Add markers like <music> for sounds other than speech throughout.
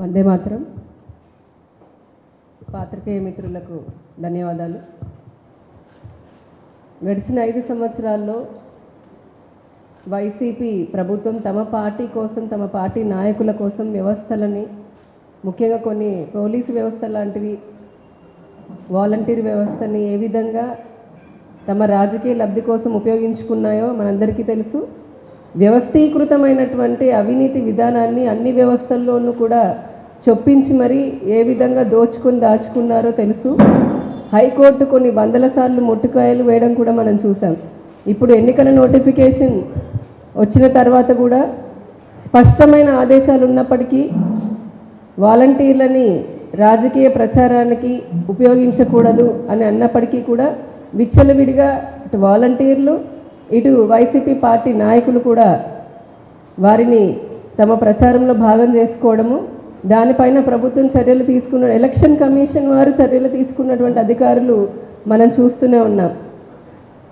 వందే మాత్రం. పాత్రికేయ మిత్రులకు ధన్యవాదాలు. గడిచిన ఐదు సంవత్సరాల్లో వైసీపీ ప్రభుత్వం తమ పార్టీ కోసం తమ పార్టీ నాయకుల కోసం వ్యవస్థలని ముఖ్యంగా కొన్ని పోలీసు వ్యవస్థ లాంటివి వాలంటీర్ వ్యవస్థని ఏ విధంగా తమ రాజకీయ లబ్ధి కోసం ఉపయోగించుకున్నాయో మనందరికీ తెలుసు. వ్యవస్థీకృతమైనటువంటి అవినీతి విధానాన్ని అన్ని వ్యవస్థల్లోనూ కూడా చొప్పించి మరీ ఏ విధంగా దోచుకొని దాచుకున్నారో తెలుసు. హైకోర్టు కొన్ని వందల సార్లు ముట్టుకాయలు వేయడం కూడా మనం చూసాం. ఇప్పుడు ఎన్నికల నోటిఫికేషన్ వచ్చిన తర్వాత కూడా స్పష్టమైన ఆదేశాలు ఉన్నప్పటికీ వాలంటీర్లని రాజకీయ ప్రచారానికి ఉపయోగించకూడదు అని అన్నప్పటికీ కూడా విచ్చలవిడిగా వాలంటీర్లు ఇటు వైసీపీ పార్టీ నాయకులు కూడా వారిని తమ ప్రచారంలో భాగం చేసుకోవడము దానిపైన ప్రభుత్వం చర్యలు తీసుకున్న ఎలక్షన్ కమిషన్ వారు చర్యలు తీసుకున్నటువంటి అధికారులు మనం చూస్తూనే ఉన్నాం.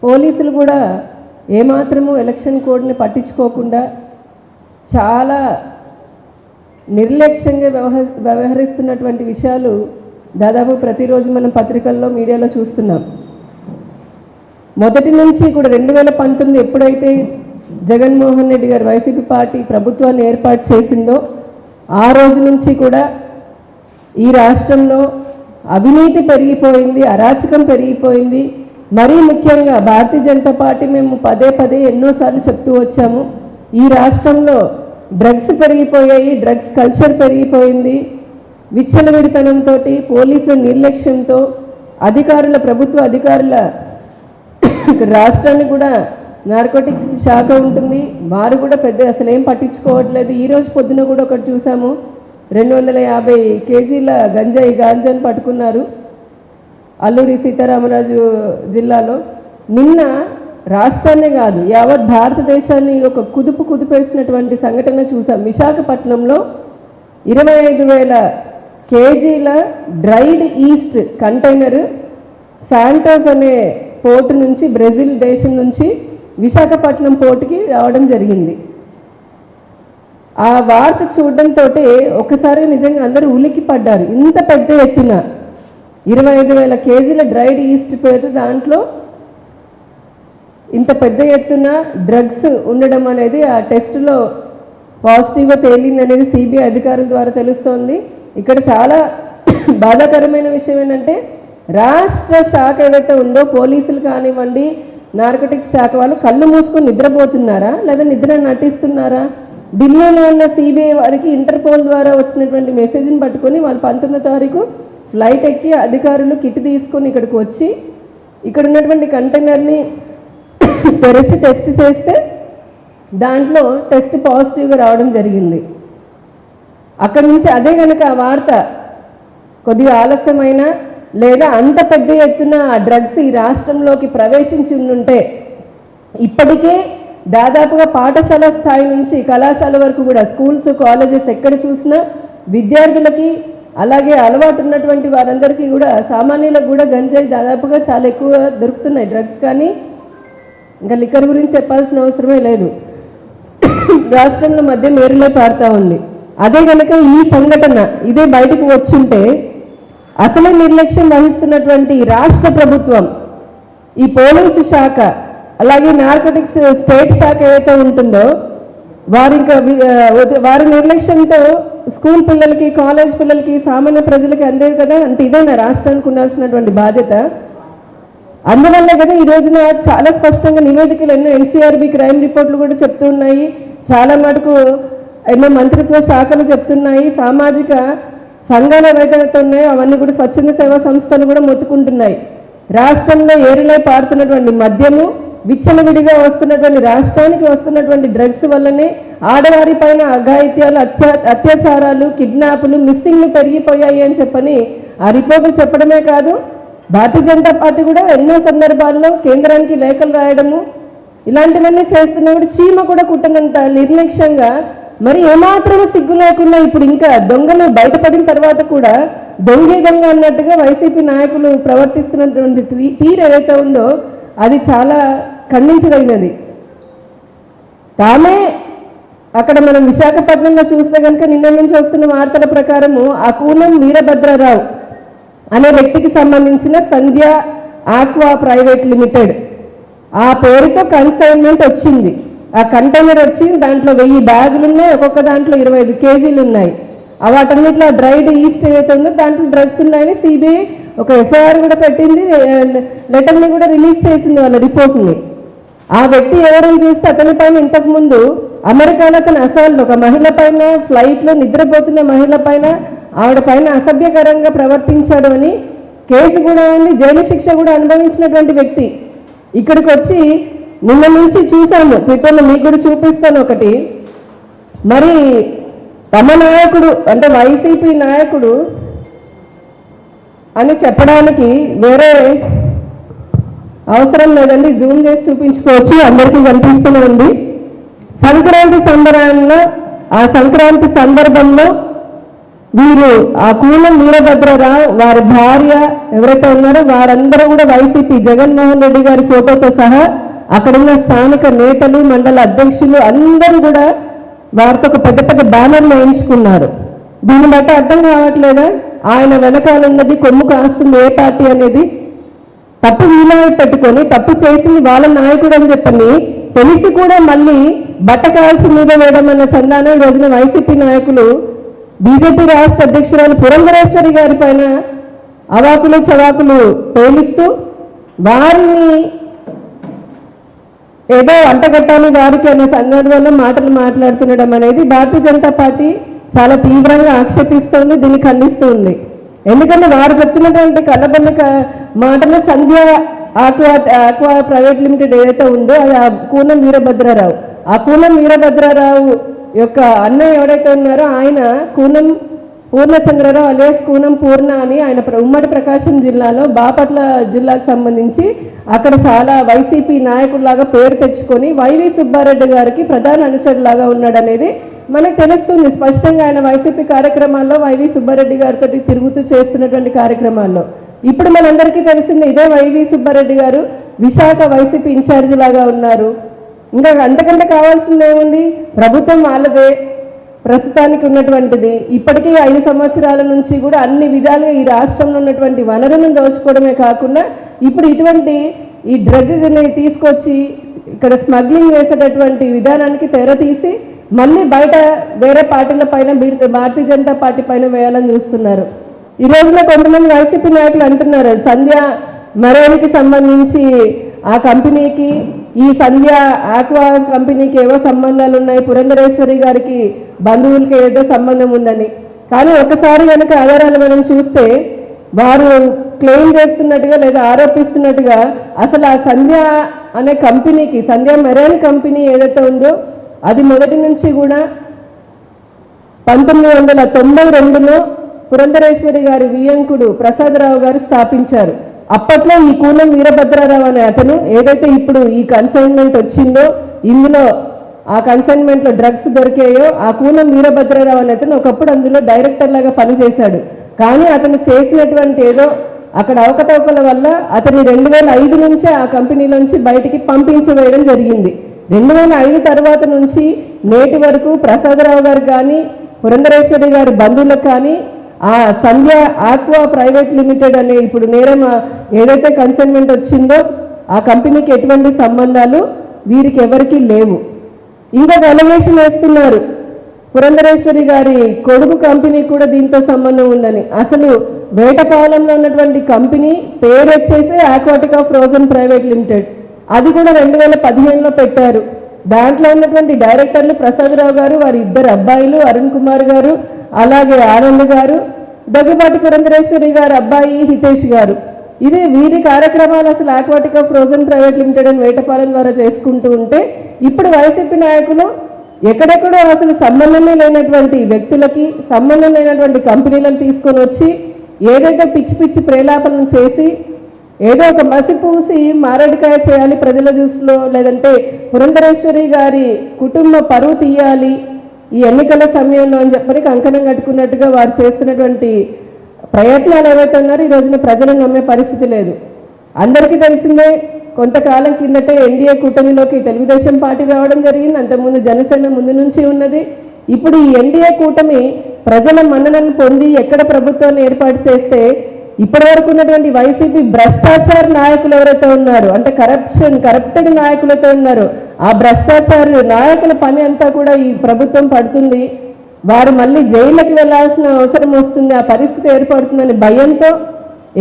పోలీసులు కూడా ఏమాత్రము ఎలక్షన్ కోడ్ని పట్టించుకోకుండా చాలా నిర్లక్ష్యంగా వ్యవహ వ్యవహరిస్తున్నటువంటి విషయాలు దాదాపు ప్రతిరోజు మనం పత్రికల్లో మీడియాలో చూస్తున్నాం. మొదటి నుంచి కూడా రెండు వేల పంతొమ్మిది ఎప్పుడైతే జగన్మోహన్ రెడ్డి గారు వైసీపీ పార్టీ ప్రభుత్వాన్ని ఏర్పాటు చేసిందో ఆ రోజు నుంచి కూడా ఈ రాష్ట్రంలో అవినీతి పెరిగిపోయింది అరాచకం పెరిగిపోయింది. మరీ ముఖ్యంగా భారతీయ జనతా పార్టీ మేము పదే పదే ఎన్నోసార్లు చెప్తూ వచ్చాము. ఈ రాష్ట్రంలో డ్రగ్స్ పెరిగిపోయాయి డ్రగ్స్ కల్చర్ పెరిగిపోయింది. విచ్చలవిడితనంతో పోలీసుల నిర్లక్ష్యంతో అధికారుల ప్రభుత్వ అధికారుల ఇక్కడ కూడా నార్కోటిక్స్ శాఖ ఉంటుంది. వారు కూడా పెద్ద అసలు ఏం పట్టించుకోవట్లేదు. ఈ రోజు పొద్దున కూడా ఒకటి చూసాము. రెండు వందల యాభై కేజీల గంజాయి గాంజాని పట్టుకున్నారు అల్లూరి సీతారామరాజు జిల్లాలో. నిన్న రాష్ట్రాన్నే కాదు యావత్ భారతదేశాన్ని ఒక కుదుపు కుదిపేసినటువంటి సంఘటన చూసాం. విశాఖపట్నంలో ఇరవై ఐదు వేల కేజీల డ్రైడ్ ఈస్ట్ కంటైనర్ శాంటోస్ అనే పోర్టు నుంచి బ్రెజిల్ దేశం నుంచి విశాఖపట్నం పోర్టుకి రావడం జరిగింది. ఆ వార్త చూడడంతో ఒకసారి నిజంగా అందరూ ఉలికి పడ్డారు. ఇంత పెద్ద ఎత్తున ఇరవై ఐదు వేల కేజీల డ్రైడ్ ఈస్ట్ పేరు దాంట్లో ఇంత పెద్ద ఎత్తున డ్రగ్స్ ఉండడం అనేది ఆ టెస్టులో పాజిటివ్గా తేలింది అనేది సిబిఐ అధికారుల ద్వారా తెలుస్తోంది. ఇక్కడ చాలా బాధాకరమైన విషయం ఏంటంటే రాష్ట్ర శాఖ ఏదైతే ఉందో పోలీసులు కానివ్వండి నార్కటిక్స్ శాఖ వాళ్ళు కళ్ళు మూసుకొని నిద్రపోతున్నారా? లేదా నిద్ర నటిస్తున్నారా? ఢిల్లీలో ఉన్న సిబిఐ వారికి ఇంటర్పోల్ ద్వారా వచ్చినటువంటి మెసేజ్ని పట్టుకొని వాళ్ళు పంతొమ్మిదో తారీఖు ఫ్లైట్ ఎక్కి అధికారులు కిట్ తీసుకొని ఇక్కడికి వచ్చి ఇక్కడ ఉన్నటువంటి కంటైనర్ని <coughs> తెరిచి టెస్ట్ చేస్తే దాంట్లో టెస్ట్ పాజిటివ్గా రావడం జరిగింది. అక్కడి నుంచి అదే కనుక ఆ వార్త కొద్దిగా ఆలస్యమైన లేదా అంత పెద్ద ఎత్తున ఆ డ్రగ్స్ ఈ రాష్ట్రంలోకి ప్రవేశించి ఉంటే ఇప్పటికే దాదాపుగా పాఠశాల స్థాయి నుంచి కళాశాల వరకు కూడా స్కూల్స్ కాలేజెస్ ఎక్కడ చూసినా విద్యార్థులకి అలాగే అలవాటు ఉన్నటువంటి వారందరికీ కూడా సామాన్యులకు కూడా గంజాయి దాదాపుగా చాలా ఎక్కువ దొరుకుతున్నాయి డ్రగ్స్ కానీ. ఇంకా లిక్కర్ గురించి చెప్పాల్సిన అవసరమే లేదు. రాష్ట్రంలో మధ్య మేరులే పారుతూ ఉంది. అదే కనుక ఈ సంఘటన ఇదే బయటకు వచ్చుంటే అసలే నిర్లక్ష్యం వహిస్తున్నటువంటి రాష్ట్ర ప్రభుత్వం ఈ పోలీసు శాఖ అలాగే నార్కోటిక్స్ స్టేట్ శాఖ ఏదైతే ఉంటుందో వారి ఇంకా వారి నిర్లక్ష్యంతో స్కూల్ పిల్లలకి కాలేజ్ పిల్లలకి సామాన్య ప్రజలకి అందేవి కదా? అంటే ఇదేనా రాష్ట్రానికి ఉండాల్సినటువంటి బాధ్యత? అందువల్లే కదా ఈ రోజున చాలా స్పష్టంగా నివేదికలు ఎన్నో ఎన్సీఆర్బి క్రైమ్ రిపోర్ట్లు కూడా చెప్తున్నాయి చాలా మటుకు ఎన్నో మంత్రిత్వ శాఖలు చెప్తున్నాయి. సామాజిక సంఘాలు ఏవైతే ఉన్నాయో అవన్నీ కూడా స్వచ్ఛంద సేవా సంస్థలు కూడా మొత్తుకుంటున్నాయి. రాష్ట్రంలో ఏరులై పారుతున్నటువంటి మద్యము విచ్చలవిడిగా వస్తున్నటువంటి రాష్ట్రానికి వస్తున్నటువంటి డ్రగ్స్ వల్లనే ఆడవారి పైన అఘాయిత్యాలు అత్యా అత్యాచారాలు కిడ్నాపులు మిస్సింగ్లు పెరిగిపోయాయి అని చెప్పని ఆ రిపోర్టులు చెప్పడమే కాదు భారతీయ జనతా పార్టీ కూడా ఎన్నో సందర్భాల్లో కేంద్రానికి లేఖలు రాయడము ఇలాంటివన్నీ చేస్తున్నప్పుడు చీమ కూడా కుట్టనంత నిర్లక్ష్యంగా మరి ఏమాత్రం సిగ్గు లేకుండా ఇప్పుడు ఇంకా దొంగలు బయటపడిన తర్వాత కూడా దొంగే దొంగ అన్నట్టుగా వైసీపీ నాయకులు ప్రవర్తిస్తున్నటువంటి తీరు ఏదైతే ఉందో అది చాలా ఖండించదగినది. తామే అక్కడ మనం విశాఖపట్నంలో చూస్తే కనుక నిన్న నుంచి వస్తున్న వార్తల ప్రకారము ఆ కూనం వీరభద్రరావు అనే వ్యక్తికి సంబంధించిన సంధ్య ఆక్వా ప్రైవేట్ లిమిటెడ్. ఆ పేరుతో కన్సైన్మెంట్ వచ్చింది. ఆ కంటైనర్ వచ్చి దాంట్లో వెయ్యి బ్యాగులు ఉన్నాయి ఒక్కొక్క దాంట్లో ఇరవై ఐదు కేజీలు ఉన్నాయి వాటన్నిటిలో డ్రైడ్ ఈస్ట్ ఏదైతే ఉందో దాంట్లో డ్రగ్స్ ఉన్నాయని సిబిఐ ఒక ఎఫ్ఐఆర్ కూడా పెట్టింది లెటర్ని కూడా రిలీజ్ చేసింది వాళ్ళ రిపోర్ట్ని. ఆ వ్యక్తి ఎవరని చూస్తే అతని పైన ఇంతకు ముందు అమెరికాలో అతను అసాల్ట్ ఒక మహిళ పైన ఫ్లైట్లో నిద్రపోతున్న మహిళ పైన ఆవిడ పైన అసభ్యకరంగా ప్రవర్తించాడు అని కేసు కూడా ఉంది జైలు శిక్ష కూడా అనుభవించినటువంటి వ్యక్తి. ఇక్కడికి వచ్చి నిన్న నుంచి చూశాను. ట్విట్టర్లో మీకు కూడా చూపిస్తాను ఒకటి. మరి తమ నాయకుడు అంటే వైసీపీ నాయకుడు అని చెప్పడానికి వేరే అవసరం లేదండి. జూమ్ చేసి చూపించుకోవచ్చు. అందరికీ కనిపిస్తూనే ఉంది. సంక్రాంతి సంబరాల్లో ఆ సంక్రాంతి సందర్భంలో వీరు ఆ కూలం వీరభద్రరావు వారి భార్య ఎవరైతే ఉన్నారో వారందరూ కూడా వైసీపీ జగన్మోహన్ రెడ్డి గారి ఫోటోతో సహా అక్కడున్న స్థానిక నేతలు మండల అధ్యక్షులు అందరూ కూడా వారితో ఒక పెద్ద పెద్ద బ్యానర్లు వేయించుకున్నారు. దీన్ని బట్టి అర్థం కావట్లేదా? ఆయన వెనకాల ఉన్నది కొమ్ము కాస్తుంది ఏ పార్టీ అనేది? తప్పు వీలై పెట్టుకొని తప్పు చేసింది వాళ్ళ నాయకుడు అని చెప్పని తెలిసి కూడా మళ్ళీ బట్ట కాల్చి మీద వేయడం అన్న చందాన ఈ రోజున వైసీపీ నాయకులు బీజేపీ రాష్ట్ర అధ్యక్షురాలు పురంధరేశ్వరి గారి పైన అవాకులు చవాకులు పేలిస్తూ వారిని ఏదో అంటగట్టాలి వారికి అనే సందర్భంలో మాటలు మాట్లాడుతుండడం అనేది భారతీయ జనతా పార్టీ చాలా తీవ్రంగా ఆక్షేపిస్తుంది దీన్ని ఖండిస్తుంది. ఎందుకంటే వారు చెప్తున్నటువంటి కళ్ళబల్లి మాటలు Sandhya aqua aqua private limited ఏదైతే ఉందో అది ఆ కూనం వీరభద్రారావు. ఆ కూనం వీరభద్రారావు యొక్క అన్నయ్య ఎవరైతే ఉన్నారో ఆయన కూనం పూర్ణచంద్రరావు అలియాస్ కూనం పూర్ణ అని ఆయన ఉమ్మడి ప్రకాశం జిల్లాలో బాపట్ల జిల్లాకు సంబంధించి అక్కడ చాలా వైసీపీ నాయకుడిలాగా పేరు తెచ్చుకొని వైవి సుబ్బారెడ్డి గారికి ప్రధాన అనుచరులాగా ఉన్నాడనేది మనకు తెలుస్తుంది. స్పష్టంగా ఆయన వైసీపీ కార్యక్రమాల్లో వైవి సుబ్బారెడ్డి గారితో తిరుగుతూ చేస్తున్నటువంటి కార్యక్రమాల్లో. ఇప్పుడు మనందరికీ తెలిసింది ఇదే వైవి సుబ్బారెడ్డి గారు విశాఖ వైసీపీ ఇన్ఛార్జ్ లాగా ఉన్నారు. ఇంకా అంతకంటే కావాల్సింది ఏముంది ప్రభుత్వం వాళ్ళదే. ప్రస్తుతానికి ఉన్నటువంటిది. ఇప్పటికీ ఐదు సంవత్సరాల నుంచి కూడా అన్ని విధాలుగా ఈ రాష్ట్రంలో ఉన్నటువంటి వనరులను దోచుకోవడమే కాకుండా ఇప్పుడు ఇటువంటి ఈ డ్రగ్ని తీసుకొచ్చి ఇక్కడ స్మగ్లింగ్ చేసేటటువంటి విధానానికి తెర తీసి మళ్ళీ బయట వేరే పార్టీల పైన భారతీయ జనతా పార్టీ పైన వేయాలని చూస్తున్నారు. ఈ రోజున కొంతమంది వైసీపీ నాయకులు అంటున్నారు సంధ్య మరేనికి సంబంధించి ఆ కంపెనీకి ఈ సంధ్య ఆక్వా కంపెనీకి ఏవో సంబంధాలు ఉన్నాయి పురంధరేశ్వరి గారికి బంధువులకి ఏదో సంబంధం ఉందని. కానీ ఒకసారి కనుక ఆధారాలు మనం చూస్తే వారు క్లెయిమ్ చేస్తున్నట్టుగా లేదా ఆరోపిస్తున్నట్టుగా అసలు ఆ సంధ్య అనే కంపెనీకి సంధ్య మెరైన్ కంపెనీ ఏదైతే ఉందో అది మొదటి నుంచి కూడా పంతొమ్మిది వందల తొంభై రెండులో పురంధరేశ్వరి గారి వియంకుడు ప్రసాదరావు గారు స్థాపించారు. అప్పట్లో ఈ కూనం వీరభద్రారావు అనే అతను ఏదైతే ఇప్పుడు ఈ కన్సైన్మెంట్ వచ్చిందో ఇందులో ఆ కన్సైన్మెంట్లో డ్రగ్స్ దొరికాయో ఆ కూనం వీరభద్రారావు అనే అతను ఒకప్పుడు అందులో డైరెక్టర్ లాగా పనిచేశాడు. కానీ అతను చేసినటువంటి ఏదో అక్కడ అవకతవకల వల్ల అతని రెండు వేల ఐదు నుంచే ఆ కంపెనీలోంచి బయటికి పంపించి వేయడం జరిగింది. రెండు వేల ఐదు తర్వాత నుంచి నేటి వరకు ప్రసాదరావు గారు కానీ పురంధరేశ్వరి గారి బంధువులకు కానీ ఆ సంధ్య ఆక్వా ప్రైవేట్ లిమిటెడ్ అనే ఇప్పుడు నేరం ఏదైతే కన్సైన్మెంట్ వచ్చిందో ఆ కంపెనీకి ఎటువంటి సంబంధాలు వీరికి ఎవరికీ లేవు. ఇంకొక అలగేషన్ వేస్తున్నారు. పురంధరేశ్వరి గారి కొడుకు కంపెనీ కూడా దీంతో సంబంధం ఉందని. అసలు వేటపాలెంలో ఉన్నటువంటి కంపెనీ పేరు వచ్చేసి ఆక్వాటికా ఫ్రోజన్ ప్రైవేట్ లిమిటెడ్. అది కూడా రెండు వేల పదిహేనులో పెట్టారు. దాంట్లో ఉన్నటువంటి డైరెక్టర్లు ప్రసాదరావు గారు వారి ఇద్దరు అబ్బాయిలు అరుణ్ కుమార్ గారు అలాగే ఆనంద్ గారు దగ్గుబాటి పురంధరేశ్వరి గారు అబ్బాయి హితేష్ గారు. ఇది వీరి కార్యక్రమాలు అసలు ఆక్వాటికా ఫ్రోజన్ ప్రైవేట్ లిమిటెడ్ అని వేటపాలెం ద్వారా చేసుకుంటూ ఉంటే ఇప్పుడు వైసీపీ నాయకులు ఎక్కడెక్కడో అసలు సంబంధమే లేనటువంటి వ్యక్తులకి సంబంధం లేనటువంటి కంపెనీలను తీసుకొని వచ్చి ఏదైతే పిచ్చి పిచ్చి ప్రేలాపనలు చేసి ఏదో ఒక మసి పూసి మారడికాయ చేయాలి ప్రజల దృష్టిలో లేదంటే పురంధరేశ్వరి గారి కుటుంబ పరువు తీయాలి ఈ ఎన్నికల సమయంలో అని చెప్పని కంకణం కట్టుకున్నట్టుగా వారు చేస్తున్నటువంటి ప్రయత్నాలు ఏవైతే ఉన్నారో ఈ రోజున ప్రజలను నమ్మే పరిస్థితి లేదు. అందరికీ తెలిసిందే కొంతకాలం కిందటే ఎన్డీఏ కూటమిలోకి తెలుగుదేశం పార్టీ రావడం జరిగింది. అంతకుముందు జనసేన ముందు నుంచి ఉన్నది. ఇప్పుడు ఈ ఎన్డీఏ కూటమి ప్రజల మన్ననను పొంది ఎక్కడ ప్రభుత్వాన్ని ఏర్పాటు చేస్తే ఇప్పటి వరకు ఉన్నటువంటి వైసీపీ భ్రష్టాచార నాయకులు ఎవరైతే ఉన్నారు అంటే కరప్షన్ కరప్టెడ్ నాయకులతో ఉన్నారు ఆ భ్రష్టాచార నాయకుల పని అంతా కూడా ఈ ప్రభుత్వం పడుతుంది. వారు మళ్ళీ జైళ్ళకి వెళ్ళాల్సిన అవసరం వస్తుంది. ఆ పరిస్థితి ఏర్పడుతుందని భయంతో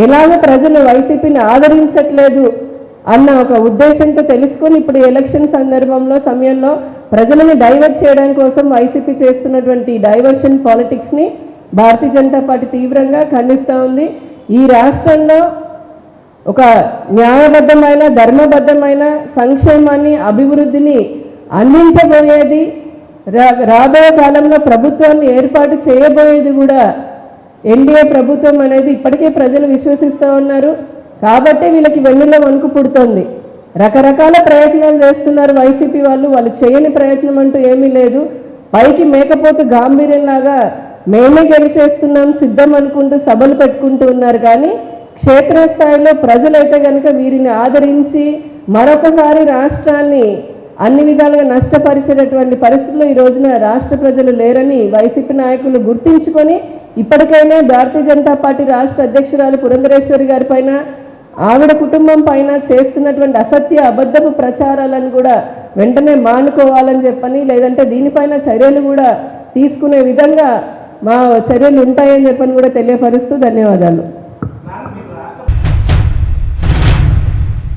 ఎలాగ ప్రజలు వైసీపీని ఆదరించట్లేదు అన్న ఒక ఉద్దేశంతో తెలుసుకొని ఇప్పుడు ఎలక్షన్ సందర్భంలో సమయంలో ప్రజలని డైవర్ట్ చేయడం కోసం వైసీపీ చేస్తున్నటువంటి డైవర్షన్ పాలిటిక్స్ని భారతీయ జనతా పార్టీ తీవ్రంగా ఖండిస్తూ ఉంది. ఈ రాష్ట్రంలో ఒక న్యాయబద్ధమైన ధర్మబద్ధమైన సంక్షేమాన్ని అభివృద్ధిని అందించబోయేది రా- రాబోయే కాలంలో ప్రభుత్వాన్ని ఏర్పాటు చేయబోయేది కూడా ఎన్డీఏ ప్రభుత్వం అనేది ఇప్పటికే ప్రజలు విశ్వసిస్తూ ఉన్నారు. కాబట్టి వీళ్ళకి వెన్నులో వణుకు పుడుతోంది. రకరకాల ప్రయత్నాలు చేస్తున్నారు వైసీపీ వాళ్ళు. వాళ్ళు చేయని ప్రయత్నం అంటూ ఏమీ లేదు. పైకి మేకపోతు గాంభీర్యంలాగా మేమే గెలిచేస్తున్నాం సిద్ధం అనుకుంటూ సభలు పెట్టుకుంటూ ఉన్నారు. కానీ క్షేత్రస్థాయిలో ప్రజలైతే కనుక వీరిని ఆదరించి మరొకసారి రాష్ట్రాన్ని అన్ని విధాలుగా నష్టపరిచేటటువంటి పరిస్థితుల్లో ఈ రోజున రాష్ట్ర ప్రజలు లేరని వైసీపీ నాయకులు గుర్తించుకొని ఇప్పటికైనా భారతీయ జనతా పార్టీ రాష్ట్ర అధ్యక్షురాలు పురంధరేశ్వరి గారి పైన ఆవిడ కుటుంబం పైన చేస్తున్నటువంటి అసత్య అబద్ధపు ప్రచారాలను కూడా వెంటనే మానుకోవాలని చెప్పని లేదంటే దీనిపైన చర్యలు కూడా తీసుకునే విధంగా మా చర్యలు ఉంటాయని చెప్పని కూడా తెలియపరుస్తూ ధన్యవాదాలు.